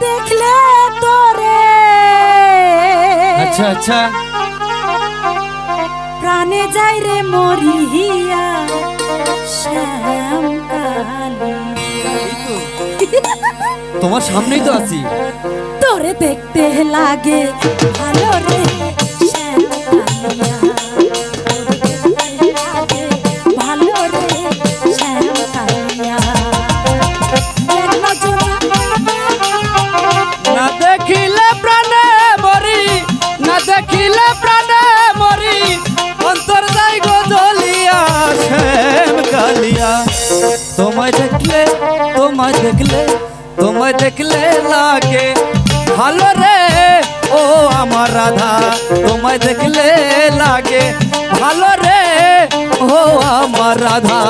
দেখলে তোরে। আচ্ছা আচ্ছা। প্রাণে যাই রে মরিয়া শ্যাম। তোমার সামনেই তো আছি। তোরে দেখতে লাগে ভালো রে শ্যাম দেখলে লাগে ভালো রে ও আমার রাধা তোমায় দেখলে লাগে ভালো রে ও আমার রাধা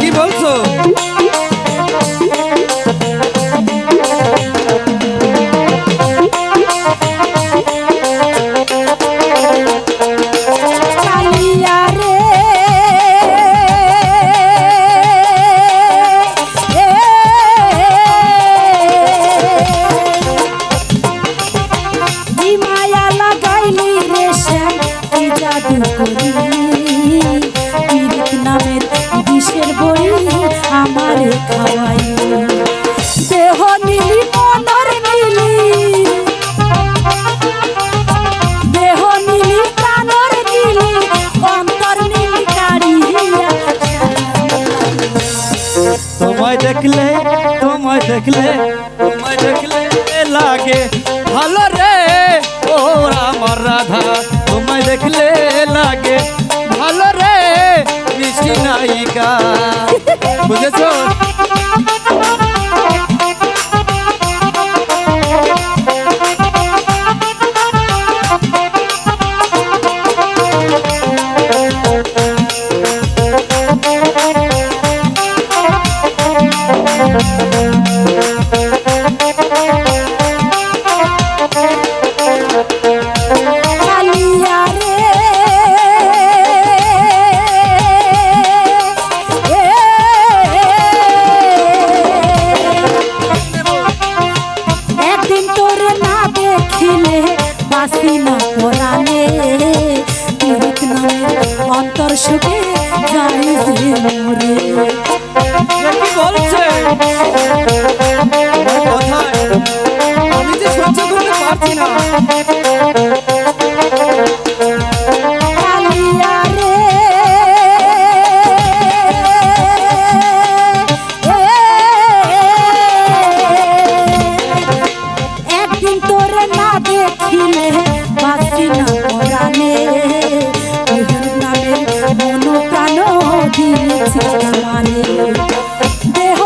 কি বলছো? কালিয়া রে আমারে খাওয়াই দেহ নীলি মনর নীলি। দেহ নীলি কাড়িয়া তোমায় দেখলে তোমায় দেখলে বাসি না পরানে নামের অন্তর সুখে যাই মোরে। বলছে? বাসি না পরানে বিহুর নামে মন প্রাণ দিয়েছি মানে দেহ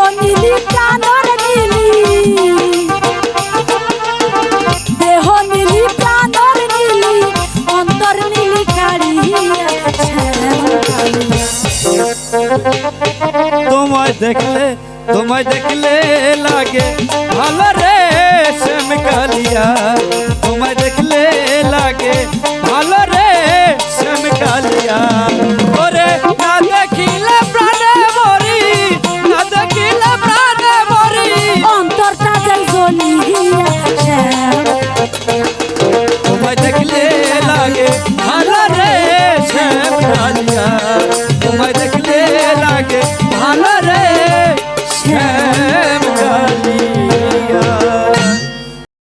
তোমায় দেখলে তোমায় দেখলে লাগে, ভালো রে শ্যাম তোমায় দেখলে লাগে ভালো